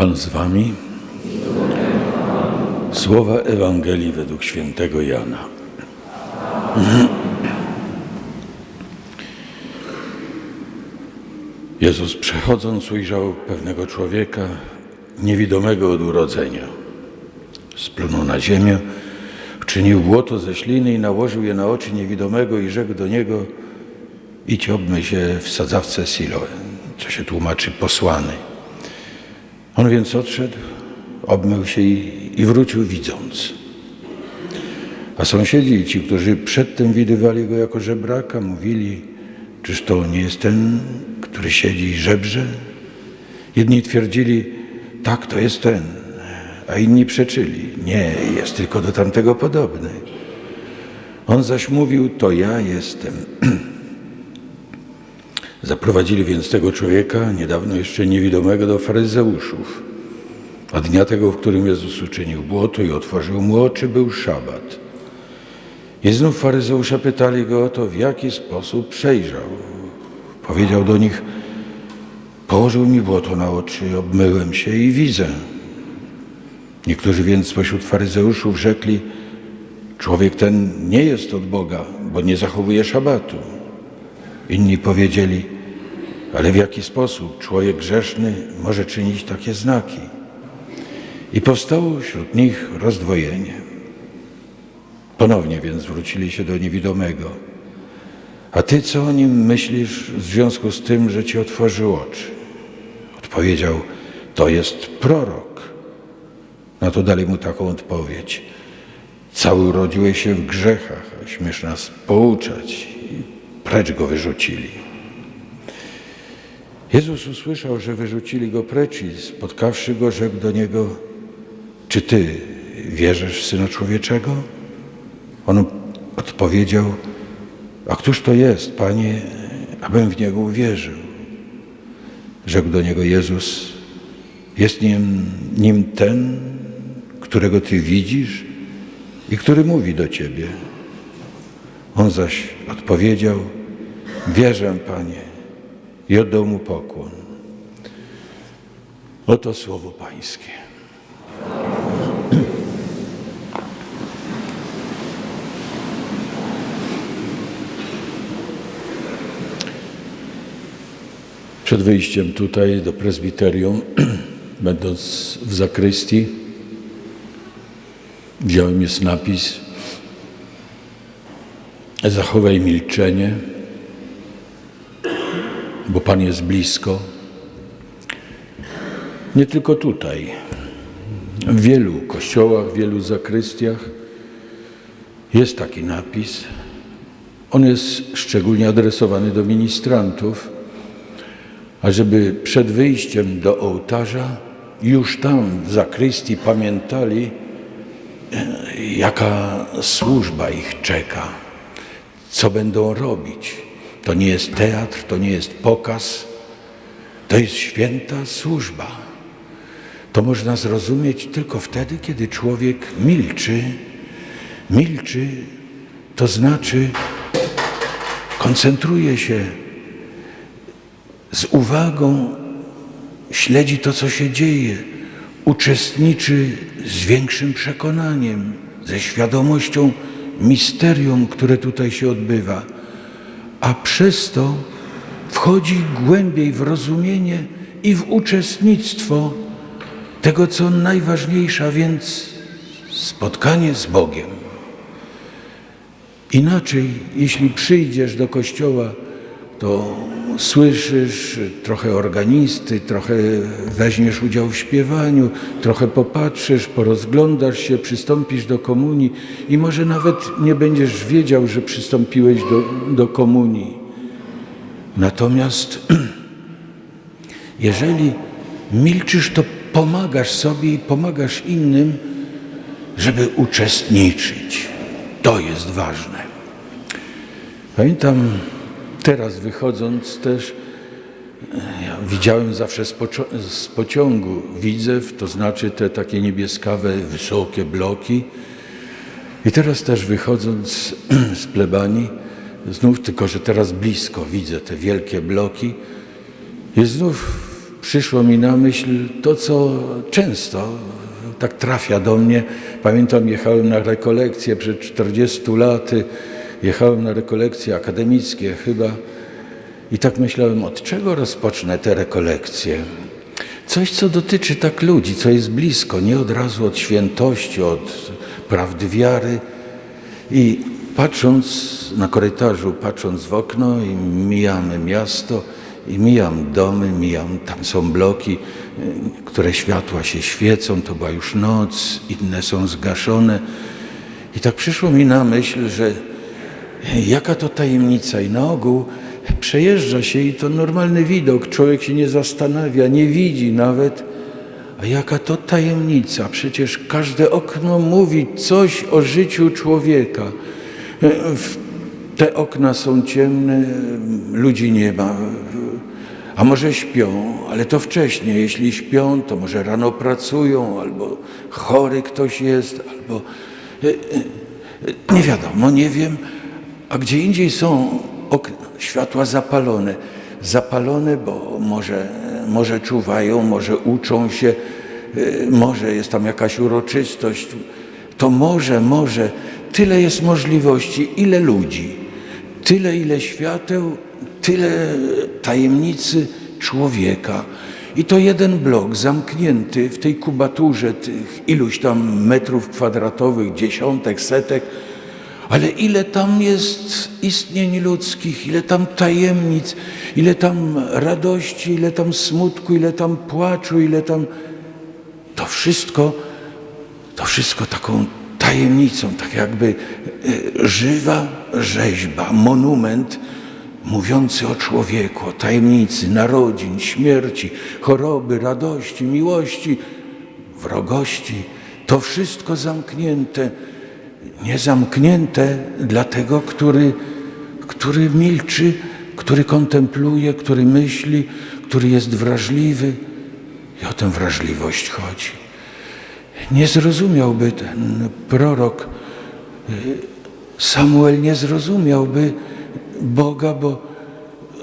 Pan z wami. Słowa Ewangelii według świętego Jana. Jezus przechodząc ujrzał pewnego człowieka niewidomego od urodzenia. Splunął na ziemię, czynił błoto ze śliny i nałożył je na oczy niewidomego i rzekł do niego idź obmyj się w sadzawce Siloe, co się tłumaczy posłany. On więc odszedł, obmył się i, i wrócił widząc. A sąsiedzi ci, którzy przedtem widywali go jako żebraka, mówili, czyż to nie jest ten, który siedzi i żebrze? Jedni twierdzili, tak, to jest ten, a inni przeczyli, nie, jest tylko do tamtego podobny. On zaś mówił, to ja jestem. Zaprowadzili więc tego człowieka, niedawno jeszcze niewidomego, do faryzeuszów. A dnia tego, w którym Jezus uczynił błoto i otworzył mu oczy, był szabat. I znów faryzeusze pytali go o to, w jaki sposób przejrzał. Powiedział do nich, położył mi błoto na oczy, obmyłem się i widzę. Niektórzy więc spośród faryzeuszów rzekli, człowiek ten nie jest od Boga, bo nie zachowuje szabatu. Inni powiedzieli, ale w jaki sposób człowiek grzeszny może czynić takie znaki? I powstało wśród nich rozdwojenie. Ponownie więc zwrócili się do niewidomego. A ty co o nim myślisz w związku z tym, że ci otworzył oczy? Odpowiedział, to jest prorok. Na to dali mu taką odpowiedź. Cały urodziłeś się w grzechach, a śmiesz nas pouczać. Precz go wyrzucili. Jezus usłyszał, że wyrzucili go precz i spotkawszy go, rzekł do niego, czy ty wierzysz w Syna Człowieczego? On odpowiedział, a któż to jest, Panie, abym w Niego uwierzył? Rzekł do niego Jezus, jest nim, nim ten, którego Ty widzisz i który mówi do Ciebie. On zaś odpowiedział, wierzę, Panie, i oddał mu pokłon. Oto słowo Pańskie. Przed wyjściem tutaj do prezbiterium, będąc w zakrystii, wziąłem jest napis Zachowaj milczenie, bo Pan jest blisko. Nie tylko tutaj. W wielu kościołach, w wielu zakrystiach jest taki napis. On jest szczególnie adresowany do ministrantów, ażeby przed wyjściem do ołtarza już tam w zakrystii pamiętali, jaka służba ich czeka, co będą robić. To nie jest teatr, to nie jest pokaz, to jest święta służba. To można zrozumieć tylko wtedy, kiedy człowiek milczy. Milczy, to znaczy koncentruje się z uwagą, śledzi to, co się dzieje, uczestniczy z większym przekonaniem, ze świadomością misterium, które tutaj się odbywa, a przez to wchodzi głębiej w rozumienie i w uczestnictwo tego, co najważniejsze, a więc spotkanie z Bogiem. Inaczej, jeśli przyjdziesz do kościoła, to słyszysz trochę organisty, trochę weźmiesz udział w śpiewaniu, trochę popatrzysz, porozglądasz się, przystąpisz do komunii i może nawet nie będziesz wiedział, że przystąpiłeś do, do komunii. Natomiast jeżeli milczysz, to pomagasz sobie i pomagasz innym, żeby uczestniczyć. To jest ważne. Pamiętam teraz wychodząc też, ja widziałem zawsze z, z pociągu widzew, to znaczy te takie niebieskawe, wysokie bloki. I teraz też wychodząc z plebanii, znów tylko, że teraz blisko widzę te wielkie bloki i znów przyszło mi na myśl to, co często tak trafia do mnie. Pamiętam, jechałem na rekolekcje przed 40 laty, jechałem na rekolekcje akademickie chyba i tak myślałem, od czego rozpocznę te rekolekcje. Coś, co dotyczy tak ludzi, co jest blisko, nie od razu od świętości, od prawdy wiary. I patrząc na korytarzu, patrząc w okno i mijamy miasto i mijam domy, mijam, tam są bloki, które światła się świecą, to była już noc, inne są zgaszone. I tak przyszło mi na myśl, że jaka to tajemnica i na ogół przejeżdża się i to normalny widok, człowiek się nie zastanawia, nie widzi nawet, a jaka to tajemnica, przecież każde okno mówi coś o życiu człowieka. Te okna są ciemne, ludzi nie ma. A może śpią, ale to wcześniej. Jeśli śpią, to może rano pracują, albo chory ktoś jest, albo e, e, nie wiadomo, nie wiem. A gdzie indziej są światła zapalone. Zapalone, bo może, może czuwają, może uczą się, e, może jest tam jakaś uroczystość. To może, może. Tyle jest możliwości, ile ludzi, tyle, ile świateł, tyle tajemnicy człowieka. I to jeden blok zamknięty w tej kubaturze tych iluś tam metrów kwadratowych, dziesiątek, setek, ale ile tam jest istnień ludzkich, ile tam tajemnic, ile tam radości, ile tam smutku, ile tam płaczu, ile tam. To wszystko, to wszystko taką tajemnicą, tak jakby e, żywa rzeźba, monument mówiący o człowieku, o tajemnicy narodzin, śmierci, choroby, radości, miłości, wrogości. To wszystko zamknięte, nie zamknięte dla tego, który, który milczy, który kontempluje, który myśli, który jest wrażliwy. I o tę wrażliwość chodzi. Nie zrozumiałby ten prorok, Samuel nie zrozumiałby Boga, bo,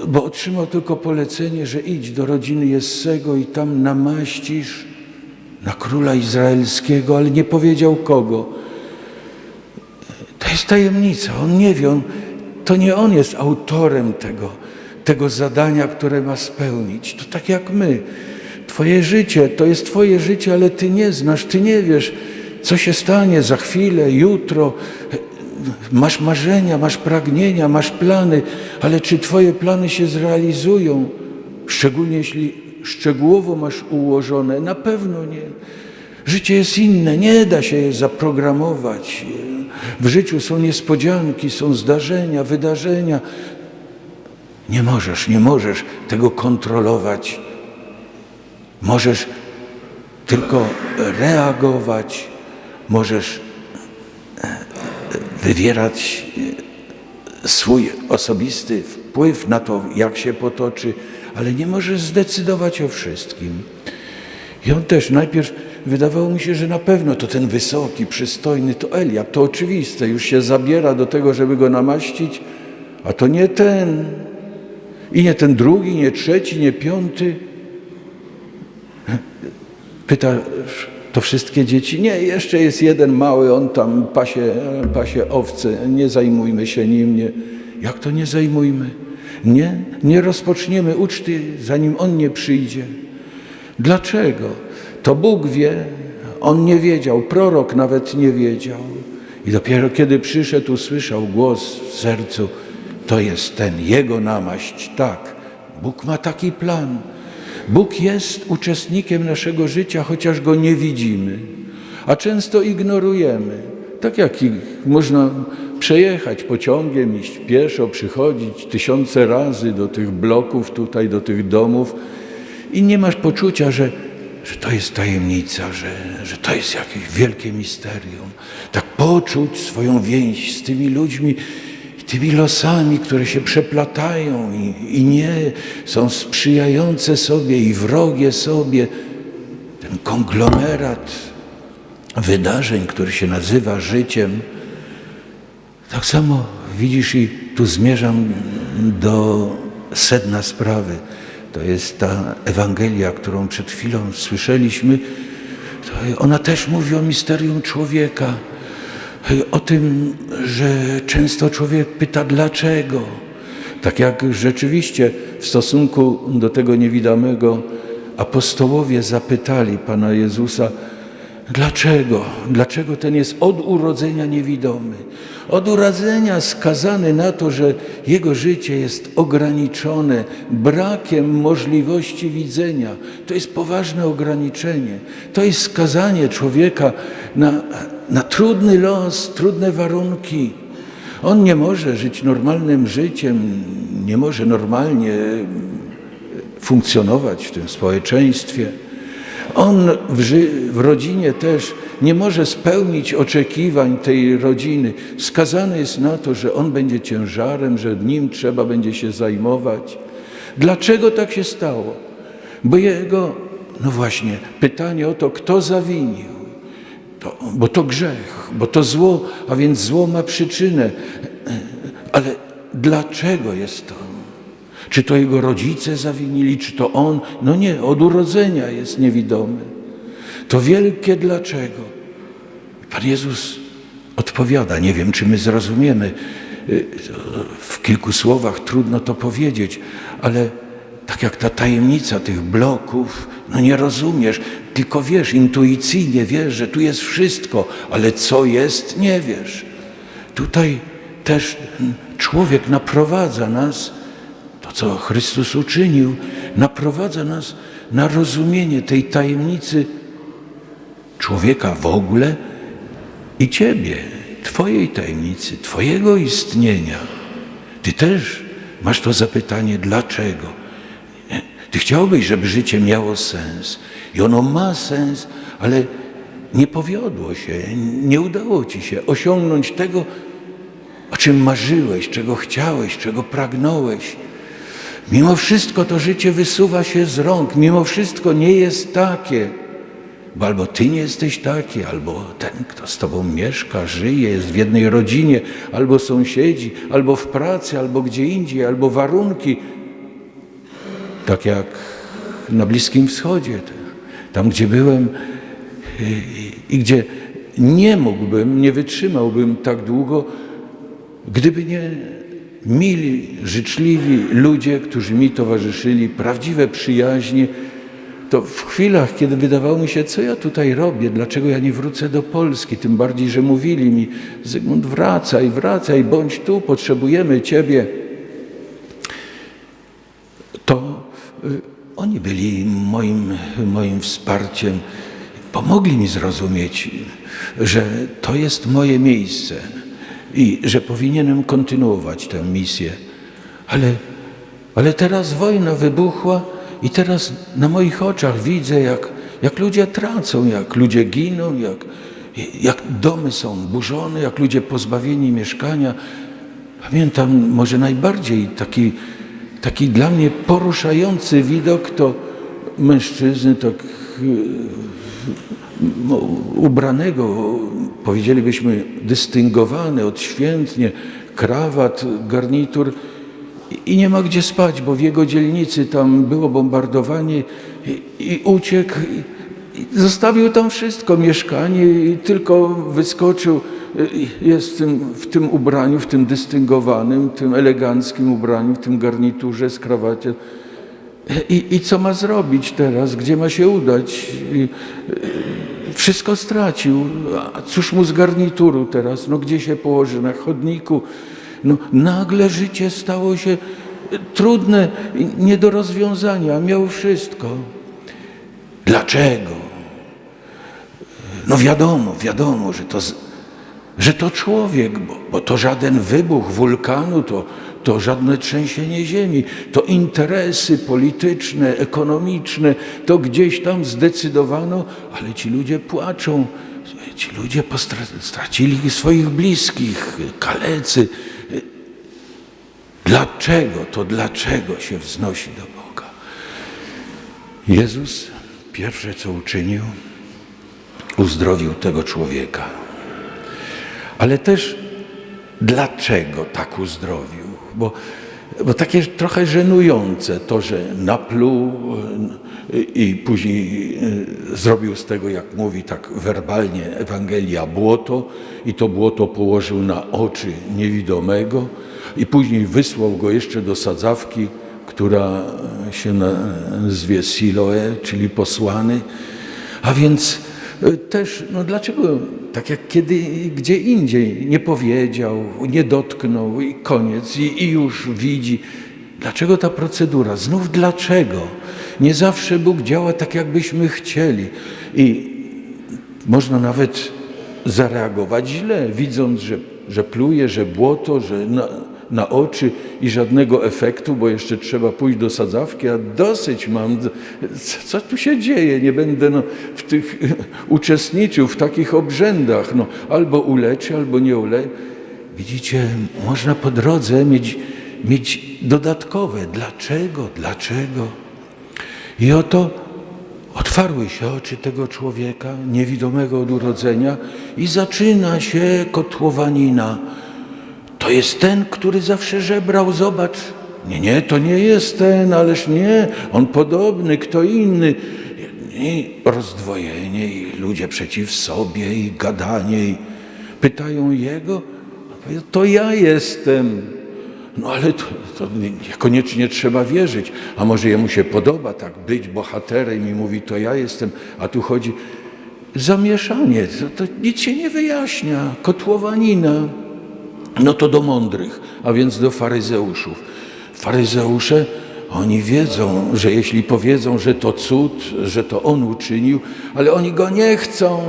bo otrzymał tylko polecenie, że idź do rodziny Jessego i tam namaścisz na króla izraelskiego, ale nie powiedział kogo. To jest tajemnica, on nie wie, on, to nie on jest autorem tego, tego zadania, które ma spełnić. To tak jak my. Twoje życie to jest Twoje życie, ale Ty nie znasz, Ty nie wiesz, co się stanie za chwilę, jutro. Masz marzenia, masz pragnienia, masz plany, ale czy Twoje plany się zrealizują? Szczególnie jeśli szczegółowo masz ułożone, na pewno nie. Życie jest inne, nie da się je zaprogramować. W życiu są niespodzianki, są zdarzenia, wydarzenia. Nie możesz, nie możesz tego kontrolować. Możesz tylko reagować, możesz e, wywierać e, swój osobisty wpływ na to, jak się potoczy, ale nie możesz zdecydować o wszystkim. I on też najpierw wydawało mi się, że na pewno to ten wysoki, przystojny, to Eliab, to oczywiste, już się zabiera do tego, żeby go namaścić, a to nie ten, i nie ten drugi, nie trzeci, nie piąty. Pyta to wszystkie dzieci. Nie, jeszcze jest jeden mały, on tam pasie, pasie owce, nie zajmujmy się nim. Nie. Jak to nie zajmujmy? Nie, nie rozpoczniemy uczty, zanim on nie przyjdzie. Dlaczego? To Bóg wie, on nie wiedział, prorok nawet nie wiedział. I dopiero kiedy przyszedł, usłyszał głos w sercu, to jest ten, jego namaść, tak. Bóg ma taki plan. Bóg jest uczestnikiem naszego życia, chociaż go nie widzimy, a często ignorujemy. Tak jak można przejechać pociągiem, iść pieszo, przychodzić tysiące razy do tych bloków, tutaj do tych domów i nie masz poczucia, że, że to jest tajemnica, że, że to jest jakieś wielkie misterium. Tak poczuć swoją więź z tymi ludźmi, tymi losami, które się przeplatają i, i nie są sprzyjające sobie i wrogie sobie. Ten konglomerat wydarzeń, który się nazywa życiem. Tak samo widzisz i tu zmierzam do sedna sprawy. To jest ta Ewangelia, którą przed chwilą słyszeliśmy, ona też mówi o misterium człowieka, o tym, że często człowiek pyta dlaczego. Tak jak rzeczywiście w stosunku do tego niewidomego apostołowie zapytali Pana Jezusa, dlaczego? Dlaczego ten jest od urodzenia niewidomy? Od urodzenia skazany na to, że jego życie jest ograniczone brakiem możliwości widzenia. To jest poważne ograniczenie. To jest skazanie człowieka na, na trudny los, trudne warunki. On nie może żyć normalnym życiem, nie może normalnie funkcjonować w tym społeczeństwie. On w, w rodzinie też nie może spełnić oczekiwań tej rodziny. Skazany jest na to, że on będzie ciężarem, że nim trzeba będzie się zajmować. Dlaczego tak się stało? Bo jego, no właśnie, pytanie o to, kto zawinił. To, bo to grzech, bo to zło, a więc zło ma przyczynę. Ale dlaczego jest to? Czy to jego rodzice zawinili, czy to on? No nie, od urodzenia jest niewidomy. To wielkie dlaczego. Pan Jezus odpowiada. Nie wiem, czy my zrozumiemy. W kilku słowach trudno to powiedzieć, ale tak jak ta tajemnica tych bloków, no nie rozumiesz, tylko wiesz, intuicyjnie wiesz, że tu jest wszystko, ale co jest, nie wiesz. Tutaj też człowiek naprowadza nas, co Chrystus uczynił, naprowadza nas na rozumienie tej tajemnicy człowieka w ogóle i Ciebie, Twojej tajemnicy, Twojego istnienia. Ty też masz to zapytanie, dlaczego? Ty chciałbyś, żeby życie miało sens i ono ma sens, ale nie powiodło się, nie udało Ci się osiągnąć tego, o czym marzyłeś, czego chciałeś, czego pragnąłeś. Mimo wszystko to życie wysuwa się z rąk, mimo wszystko nie jest takie. Bo albo ty nie jesteś taki, albo ten, kto z tobą mieszka, żyje, jest w jednej rodzinie, albo sąsiedzi, albo w pracy, albo gdzie indziej, albo warunki. Tak jak na Bliskim Wschodzie, tam gdzie byłem i, i gdzie nie mógłbym, nie wytrzymałbym tak długo, gdyby nie mili, życzliwi ludzie, którzy mi towarzyszyli, prawdziwe przyjaźnie, to w chwilach, kiedy wydawało mi się, co ja tutaj robię, dlaczego ja nie wrócę do Polski, tym bardziej, że mówili mi, Zygmunt, wracaj, wracaj, bądź tu, potrzebujemy Ciebie, to y, oni byli moim, moim wsparciem, pomogli mi zrozumieć, że to jest moje miejsce i że powinienem kontynuować tę misję. Ale, ale teraz wojna wybuchła i teraz na moich oczach widzę, jak, jak ludzie tracą, jak ludzie giną, jak, jak domy są burzone, jak ludzie pozbawieni mieszkania. Pamiętam może najbardziej taki, taki dla mnie poruszający widok to mężczyzny tak ubranego, powiedzielibyśmy dystyngowany, odświętnie, krawat, garnitur i nie ma gdzie spać, bo w jego dzielnicy tam było bombardowanie i, i uciekł i, zostawił tam wszystko, mieszkanie i tylko wyskoczył, jest w tym, w tym ubraniu, w tym dystyngowanym, tym eleganckim ubraniu, w tym garniturze z krawacie. I, I co ma zrobić teraz? Gdzie ma się udać? I, wszystko stracił. A cóż mu z garnituru teraz? No gdzie się położy? Na chodniku? No nagle życie stało się trudne, nie do rozwiązania. Miał wszystko. Dlaczego? No wiadomo, wiadomo, że to, że to człowiek, bo, bo to żaden wybuch wulkanu, to, to żadne trzęsienie ziemi, to interesy polityczne, ekonomiczne, to gdzieś tam zdecydowano, ale ci ludzie płaczą, ci ludzie stracili swoich bliskich, kalecy. Dlaczego to, dlaczego się wznosi do Boga? Jezus pierwsze co uczynił, uzdrowił tego człowieka. Ale też dlaczego tak uzdrowił? Bo Bo takie trochę żenujące to, że napluł y, i później y, zrobił z tego, jak mówi tak werbalnie Ewangelia, błoto i to błoto położył na oczy niewidomego i później wysłał go jeszcze do sadzawki, która się nazwie Siloe, czyli posłany. A więc też, no dlaczego tak jak kiedy, gdzie indziej nie powiedział, nie dotknął i koniec i, i już widzi. Dlaczego ta procedura? Znów dlaczego? Nie zawsze Bóg działa tak, jakbyśmy chcieli. I można nawet zareagować źle, widząc, że, że pluje, że błoto, że na oczy i żadnego efektu, bo jeszcze trzeba pójść do sadzawki, a dosyć mam. Co tu się dzieje? Nie będę no, w tych uczestniczył w takich obrzędach. No, albo uleczy, albo nie uleczy. Widzicie, można po drodze mieć, mieć dodatkowe. Dlaczego? Dlaczego? I oto otwarły się oczy tego człowieka, niewidomego od urodzenia, i zaczyna się kotłowanina. To jest ten, który zawsze żebrał, zobacz. Nie, nie, to nie jest ten, ależ nie, on podobny, kto inny. I rozdwojenie, i ludzie przeciw sobie, i gadanie, i pytają jego, to ja jestem. No ale to, to niekoniecznie trzeba wierzyć, a może jemu się podoba tak być bohaterem i mówi, to ja jestem, a tu chodzi zamieszanie, to, to nic się nie wyjaśnia, kotłowanina. No to do mądrych, a więc do faryzeuszów. Faryzeusze, oni wiedzą, że jeśli powiedzą, że to cud, że to on uczynił, ale oni go nie chcą.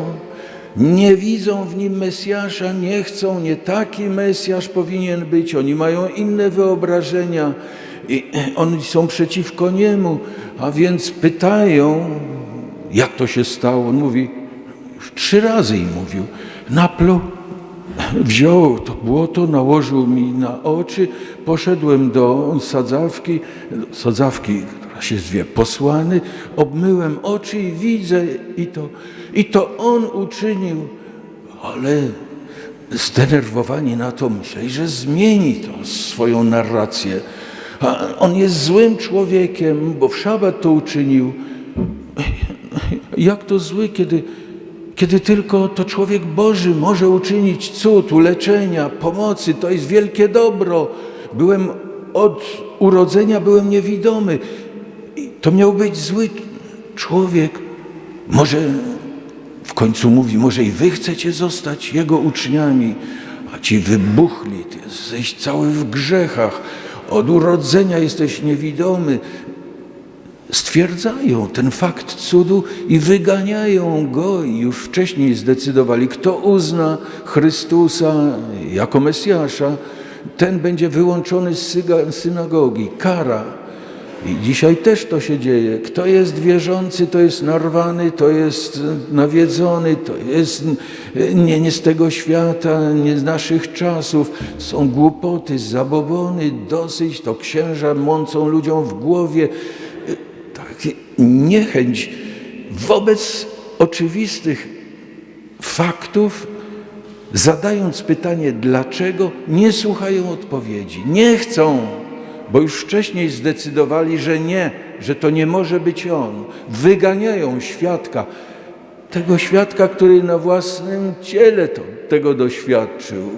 Nie widzą w nim Mesjasza, nie chcą, nie taki Mesjasz powinien być. Oni mają inne wyobrażenia i oni są przeciwko niemu, a więc pytają, jak to się stało. On mówi, trzy razy im mówił, napluł wziął to błoto, nałożył mi na oczy, poszedłem do sadzawki, sadzawki, która się zwie posłany, obmyłem oczy i widzę i to, i to on uczynił, ale zdenerwowani na to myśleli, że zmieni to swoją narrację. A on jest złym człowiekiem, bo w szabat to uczynił. Jak to zły, kiedy kiedy tylko to człowiek Boży może uczynić cud, uleczenia, pomocy, to jest wielkie dobro. Byłem od urodzenia byłem niewidomy. To miał być zły człowiek. Może w końcu mówi, może i wy chcecie zostać jego uczniami, a ci wybuchli, ty jesteś cały w grzechach, od urodzenia jesteś niewidomy, stwierdzają ten fakt cudu i wyganiają go. I już wcześniej zdecydowali, kto uzna Chrystusa jako Mesjasza, ten będzie wyłączony z synagogi. Kara. I dzisiaj też to się dzieje. Kto jest wierzący, to jest narwany, to jest nawiedzony, to jest nie, nie z tego świata, nie z naszych czasów. Są głupoty, zabobony, dosyć. To księża mącą ludziom w głowie niechęć wobec oczywistych faktów, zadając pytanie dlaczego, nie słuchają odpowiedzi. Nie chcą, bo już wcześniej zdecydowali, że nie, że to nie może być on. Wyganiają świadka, tego świadka, który na własnym ciele to, tego doświadczył.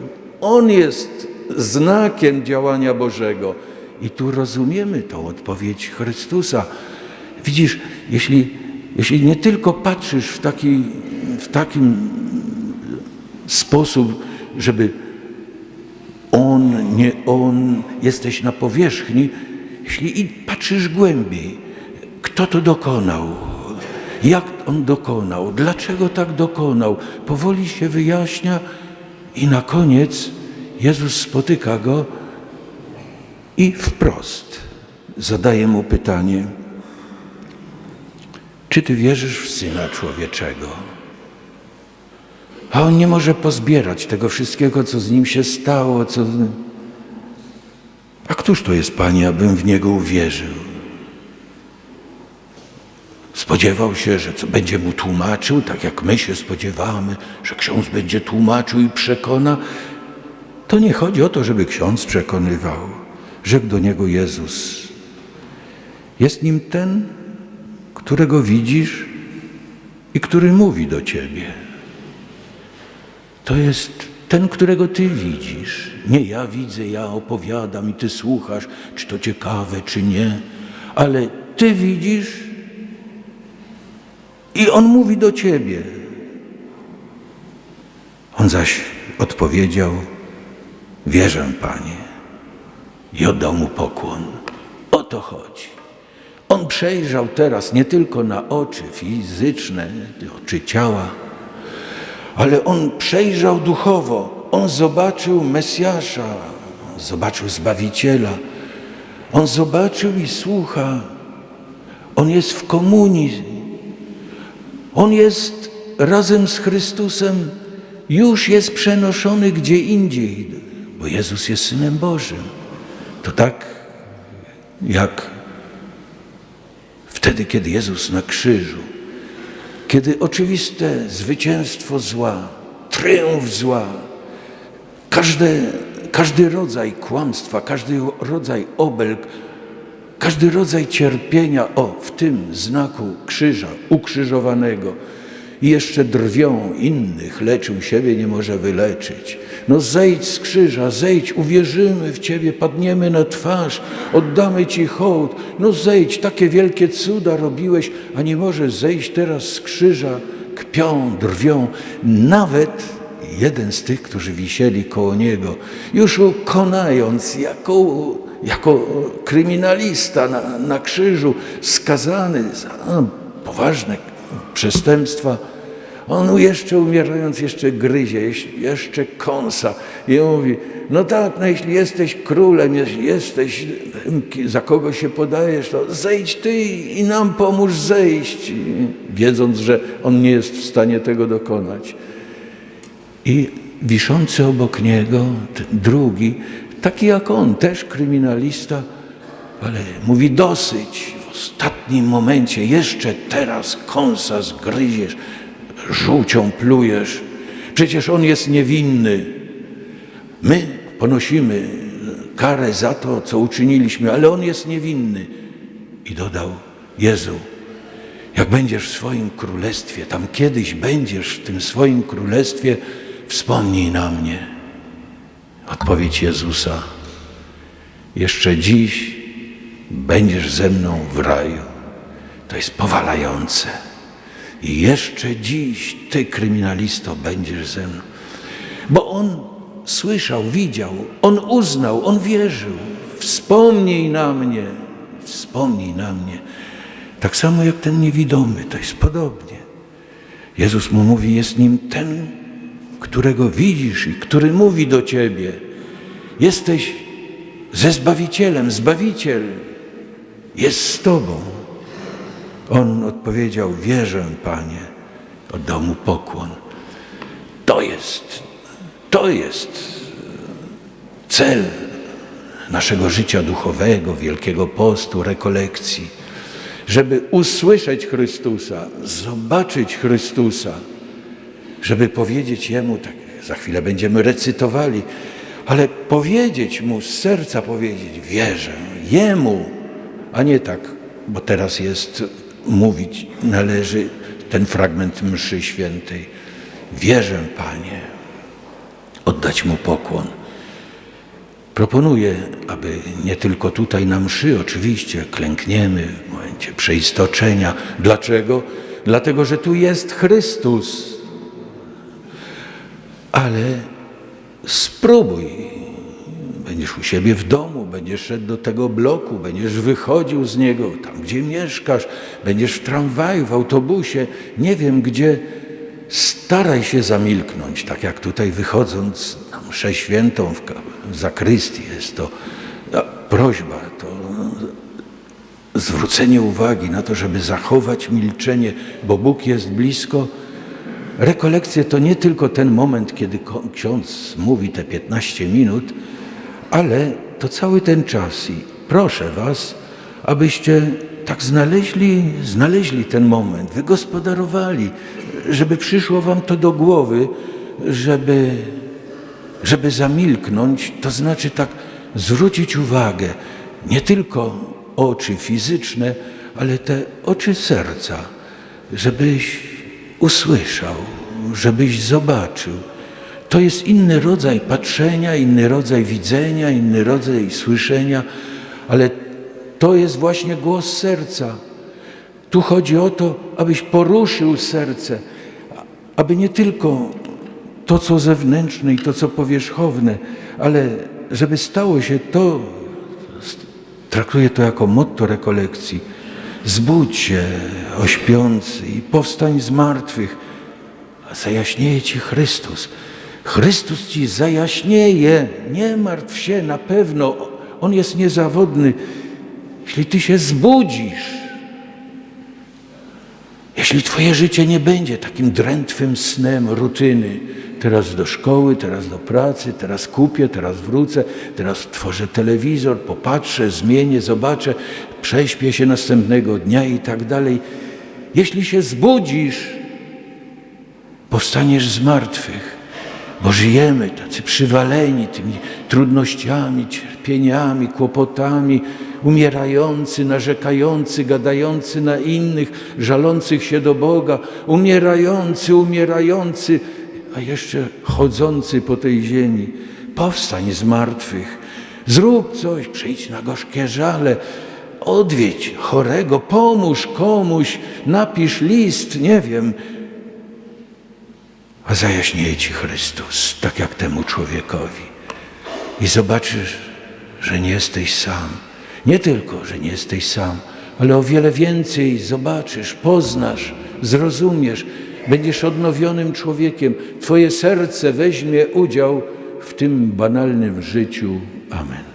On jest znakiem działania Bożego. I tu rozumiemy tą odpowiedź Chrystusa. Widzisz, jeśli, jeśli nie tylko patrzysz w taki, w takim sposób, żeby on, nie on, jesteś na powierzchni, jeśli patrzysz głębiej, kto to dokonał, jak on dokonał, dlaczego tak dokonał, powoli się wyjaśnia i na koniec Jezus spotyka go i wprost zadaje mu pytanie, czy ty wierzysz w Syna Człowieczego? A on nie może pozbierać tego wszystkiego, co z nim się stało. Co... A któż to jest, Panie, abym w Niego uwierzył? Spodziewał się, że co będzie mu tłumaczył, tak jak my się spodziewamy, że ksiądz będzie tłumaczył i przekona. To nie chodzi o to, żeby ksiądz przekonywał. rzekł do niego Jezus: Jest nim ten, którego widzisz i który mówi do ciebie. To jest ten, którego ty widzisz. Nie ja widzę, ja opowiadam i ty słuchasz, czy to ciekawe, czy nie, ale ty widzisz i on mówi do ciebie. On zaś odpowiedział: Wierzę, panie, i oddał mu pokłon. O to chodzi. On przejrzał teraz nie tylko na oczy fizyczne, oczy ciała, ale on przejrzał duchowo. On zobaczył Mesjasza, zobaczył Zbawiciela. On zobaczył i słucha. On jest w komunii. On jest razem z Chrystusem, już jest przenoszony gdzie indziej, bo Jezus jest Synem Bożym. To tak jak wtedy, kiedy Jezus na krzyżu, kiedy oczywiste zwycięstwo zła, triumf zła, każde, każdy rodzaj kłamstwa, każdy rodzaj obelg, każdy rodzaj cierpienia, o, w tym znaku krzyża, ukrzyżowanego, i jeszcze drwią innych, leczył siebie, nie może wyleczyć. No zejdź z krzyża, zejdź, uwierzymy w Ciebie, padniemy na twarz, oddamy Ci hołd. No zejdź, takie wielkie cuda robiłeś, a nie możesz zejść teraz z krzyża, kpią, drwią. Nawet jeden z tych, którzy wisieli koło Niego, już konając jako, jako kryminalista na, na krzyżu, skazany za poważne przestępstwa, on jeszcze umierając, jeszcze gryzie, jeszcze kąsa. I mówi, no tak, no jeśli jesteś królem, jesteś, za kogo się podajesz, to zejdź ty i nam pomóż zejść, wiedząc, że on nie jest w stanie tego dokonać. I wiszący obok niego, drugi, taki jak on, też kryminalista, ale mówi dosyć, w ostatnim momencie, jeszcze teraz kąsa zgryziesz, żółcią plujesz. Przecież on jest niewinny. My ponosimy karę za to, co uczyniliśmy, ale on jest niewinny. I dodał: Jezu, jak będziesz w swoim królestwie, tam kiedyś będziesz w tym swoim królestwie, wspomnij na mnie. Odpowiedź Jezusa: Jeszcze dziś będziesz ze mną w raju. To jest powalające. Jeszcze dziś ty, kryminalisto, będziesz ze mną. Bo on słyszał, widział, on uznał, on wierzył. Wspomnij na mnie, wspomnij na mnie. Tak samo jak ten niewidomy, to jest podobnie. Jezus mu mówi, jest nim ten, którego widzisz i który mówi do ciebie. Jesteś ze Zbawicielem, Zbawiciel jest z tobą. On odpowiedział: Wierzę, Panie. Oddał mu pokłon. To jest, to jest cel naszego życia duchowego, wielkiego postu, rekolekcji, żeby usłyszeć Chrystusa, zobaczyć Chrystusa, żeby powiedzieć Jemu, tak za chwilę będziemy recytowali, ale powiedzieć Mu, z serca powiedzieć, wierzę Jemu, a nie tak, bo teraz jest mówić należy ten fragment mszy świętej. Wierzę, Panie, oddać Mu pokłon. Proponuję, aby nie tylko tutaj na mszy, oczywiście klękniemy w momencie przeistoczenia. Dlaczego? Dlatego, że tu jest Chrystus. Ale spróbuj Będziesz u siebie w domu, będziesz szedł do tego bloku, będziesz wychodził z niego, tam gdzie mieszkasz, będziesz w tramwaju, w autobusie, nie wiem gdzie. Staraj się zamilknąć, tak jak tutaj wychodząc na mszę świętą w, zakrystii jest to no, prośba, to zwrócenie uwagi na to, żeby zachować milczenie, bo Bóg jest blisko. Rekolekcje to nie tylko ten moment, kiedy ksiądz mówi te 15 minut, ale to cały ten czas i proszę Was, abyście tak znaleźli, znaleźli ten moment, wygospodarowali, żeby przyszło Wam to do głowy, żeby, żeby zamilknąć, to znaczy tak zwrócić uwagę nie tylko oczy fizyczne, ale te oczy serca, żebyś usłyszał, żebyś zobaczył. To jest inny rodzaj patrzenia, inny rodzaj widzenia, inny rodzaj słyszenia, ale to jest właśnie głos serca. Tu chodzi o to, abyś poruszył serce, aby nie tylko to, co zewnętrzne i to, co powierzchowne, ale żeby stało się to, traktuję to jako motto rekolekcji, zbudź się, o śpiący i powstań z martwych, a zajaśnieje Ci Chrystus. Chrystus Ci zajaśnieje, nie martw się, na pewno, On jest niezawodny. Jeśli Ty się zbudzisz, jeśli Twoje życie nie będzie takim drętwym snem rutyny, teraz do szkoły, teraz do pracy, teraz kupię, teraz wrócę, teraz tworzę telewizor, popatrzę, zmienię, zobaczę, prześpię się następnego dnia i tak dalej. Jeśli się zbudzisz, powstaniesz z martwych, bo żyjemy tacy przywaleni tymi trudnościami, cierpieniami, kłopotami, umierający, narzekający, gadający na innych, żalących się do Boga, umierający, umierający, a jeszcze chodzący po tej ziemi. Powstań z martwych, zrób coś, przyjdź na gorzkie żale, odwiedź chorego, pomóż komuś, napisz list, nie wiem, a zajaśnieje Ci Chrystus, tak jak temu człowiekowi. I zobaczysz, że nie jesteś sam. Nie tylko, że nie jesteś sam, ale o wiele więcej zobaczysz, poznasz, zrozumiesz. Będziesz odnowionym człowiekiem. Twoje serce weźmie udział w tym banalnym życiu. Amen.